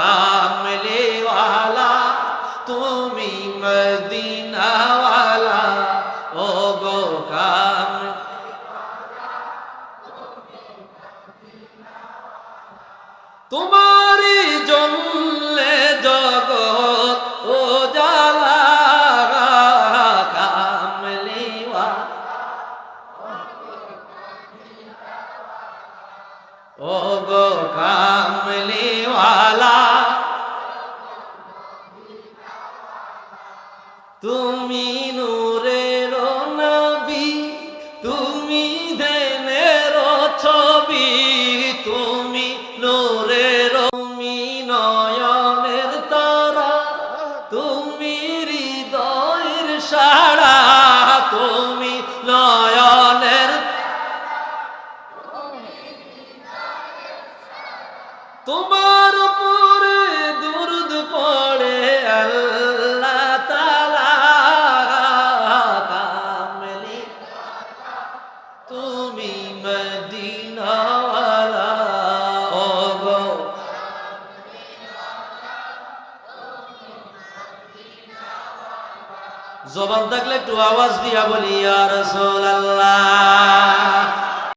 কামলিওয়ালা, তুমি মদিনাওয়ালা। ও গো কাম তোমারি জন্যে জগৎ ও জালা কামলিওয়া ও গো কামলিওয়ালা তুমি নূরের নবী, তুমি দেনের ছবি, তুমি নূরের তুমি নয়নের তারা, তুমি হৃদয়ের সারা তুমি নয়নের তোমার উপরে তুমি মদিনাওয়ালা ও গো জবান থাকলে একটু আওয়াজ দিয়া বলি আর রাসূলুল্লাহ।